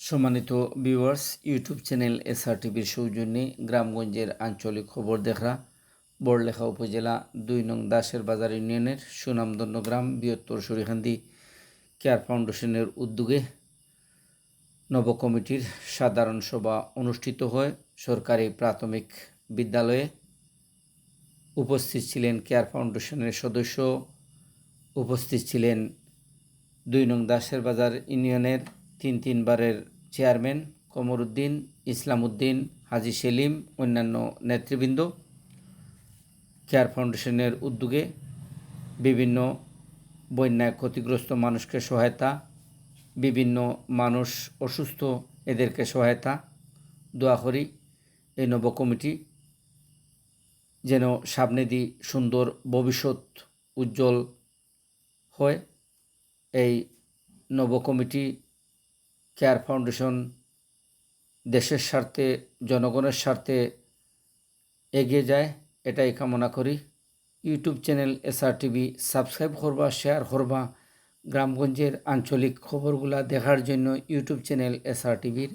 সম্মানিত viewers YouTube channel SR টিভির সৌজন্যে গ্রামগঞ্জের আঞ্চলিক খবর দেখা বড়লেখা উপজেলা দুই নং দাসের বাজার ইউনিয়নের সুনামদন্য গ্রাম বৃহত্তর সরিখান্দি কেয়ার ফাউন্ডেশনের উদ্যোগে নব কমিটির সাধারণ সভা অনুষ্ঠিত হয়। সরকারি প্রাথমিক বিদ্যালয়ে উপস্থিত ছিলেন কেয়ার ফাউন্ডেশনের সদস্য, উপস্থিত ছিলেন দুই নং দাসের বাজার ইউনিয়নের তিন তিনবারের চেয়ারম্যান কমরুদ্দিন ইসলাম উদ্দিন হাজি সেলিম, অন্যান্য নেতৃবৃন্দ। কেয়ার ফাউন্ডেশনের উদ্যোগে বিভিন্ন বন্যায় ক্ষতিগ্রস্ত মানুষকে সহায়তা, বিভিন্ন মানুষ অসুস্থ, এদেরকে সহায়তা। দোয়া করি এই নব কমিটি যেন সামনেদি সুন্দর ভবিষ্যৎ উজ্জ্বল হয়। এই নব কমিটি কেয়ার ফাউন্ডেশন দেশের স্বার্থে, জনগণের স্বার্থে এগিয়ে যায়, এটাই কামনা করি। YouTube channel SR TV subscribe করবা, শেয়ার করবা। গ্রামগঞ্জের আঞ্চলিক খবরগুলা দেখার জন্য ইউটিউব চ্যানেল এসআর টিভির